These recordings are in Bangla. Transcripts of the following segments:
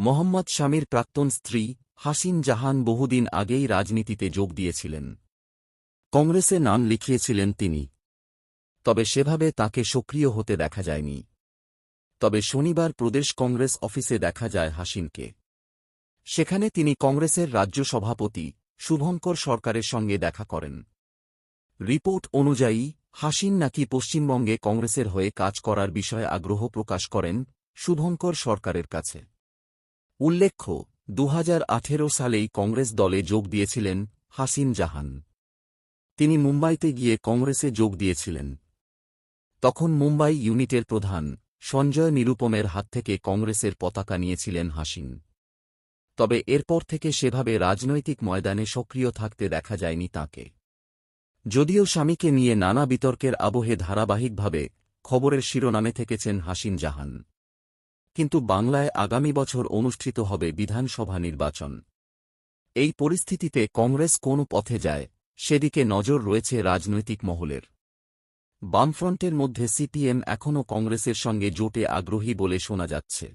মোহাম্মদ শামীর প্রাক্তন স্ত্রী হাসিন জাহান বহুদিন আগেই রাজনীতিতে যোগ দিয়েছিলেন। কংগ্রেসে নাম লিখিয়েছিলেন তিনি। তবে সেভাবে তাকে সক্রিয় হতে দেখা যায়নি। তবে শনিবার প্রদেশ কংগ্রেস অফিসে দেখা যায় হাসিনকে। সেখানে তিনি কংগ্রেসের রাজ্য সভাপতি শুভঙ্কর সরকারের সঙ্গে দেখা করেন। রিপোর্ট অনুযায়ী, হাসিন নাকি পশ্চিমবঙ্গে কংগ্রেসের হয়ে কাজ করার বিষয়ে আগ্রহ প্রকাশ করেন শুভঙ্কর সরকারের কাছে। উল্লেখ্য দু হাজার আঠেরো সালেই কংগ্রেস দলে যোগ দিয়েছিলেন হাসিন জাহান। তিনি মুম্বাইতে গিয়ে কংগ্রেসে যোগ দিয়েছিলেন। তখন মুম্বাই ইউনিটের প্রধান সঞ্জয় নিরুপমের হাত থেকে কংগ্রেসের পতাকা নিয়েছিলেন হাসিন। তবে এরপর থেকে সেভাবে রাজনৈতিক ময়দানে সক্রিয় থাকতে দেখা যায়নি তাঁকে। যদিও স্বামীকে নিয়ে নানা বিতর্কের আবহে ধারাবাহিকভাবে খবরের শিরোনামে থেকেছেন হাসিন জাহান। কিন্তু বাংলায় আগামী বছর অনুষ্ঠিত হবে বিধানসভা নির্বাচন। এই পরিস্থিতিতে কংগ্রেস কোন পথে যায়, সেদিকে নজর রয়েছে রাজনৈতিক মহলের। বামফ্রন্টের মধ্যে সিপিএম এখনও কংগ্রেসের সঙ্গে জোটে আগ্রহী বলে শোনা যাচ্ছে।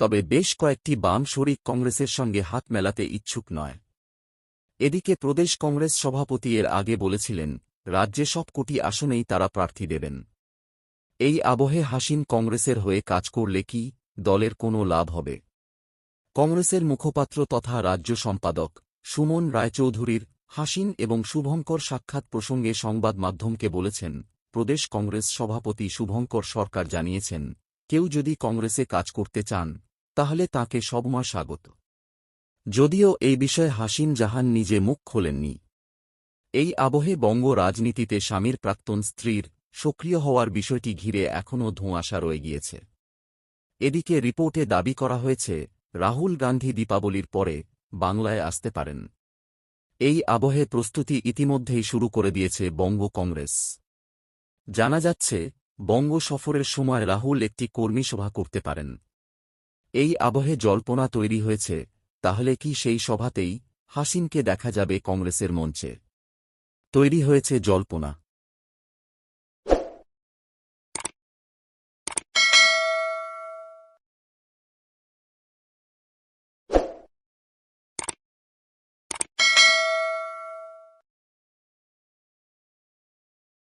তবে বেশ কয়েকটি বাম শরিক কংগ্রেসের সঙ্গে হাত মেলাতে ইচ্ছুক নয়। এদিকে প্রদেশ কংগ্রেস সভাপতি এর আগে বলেছিলেন, রাজ্যে সব কোটি আসনেই তারা প্রার্থী দেবেন। এই আবহে হাসিন কংগ্রেসের হয়ে কাজ করলে কি দলের কোনো লাভ হবে? কংগ্রেসের মুখপাত্র তথা রাজ্য সম্পাদক সুমন রায়চৌধুরীর হাসিন এবং শুভঙ্কর সাক্ষাৎ প্রসঙ্গে সংবাদ মাধ্যমকে বলেছেন, প্রদেশ কংগ্রেস সভাপতি শুভঙ্কর সরকার জানিয়েছেন, কেউ যদি কংগ্রেসে কাজ করতে চান, তাহলে তাকে সবমা স্বাগত। যদিও এই বিষয়ে হাসিন জাহান নিজে মুখ খোলেননি। এই আবহে বঙ্গ রাজনীতিতে স্বামীর প্রাক্তন স্ত্রীর সক্রিয় হওয়ার বিষয়টি ঘিরে এখনও ধোঁয়াশা রয়ে গিয়েছে। এদিকে রিপোর্টে দাবি করা হয়েছে, রাহুল গান্ধী দীপাবলির পরে বাংলায় আসতে পারেন। এই আবহে প্রস্তুতি ইতিমধ্যেই শুরু করে দিয়েছে বঙ্গ কংগ্রেস। জানা যাচ্ছে, বঙ্গ সফরের সময় রাহুল একটি কর্মী সভা করতে পারেন। এই আবহে জল্পনা তৈরি হয়েছে, তাহলে কি সেই সভাতেই হাসিনকে দেখা যাবে কংগ্রেসের মঞ্চে। তৈরি হয়েছে জল্পনা।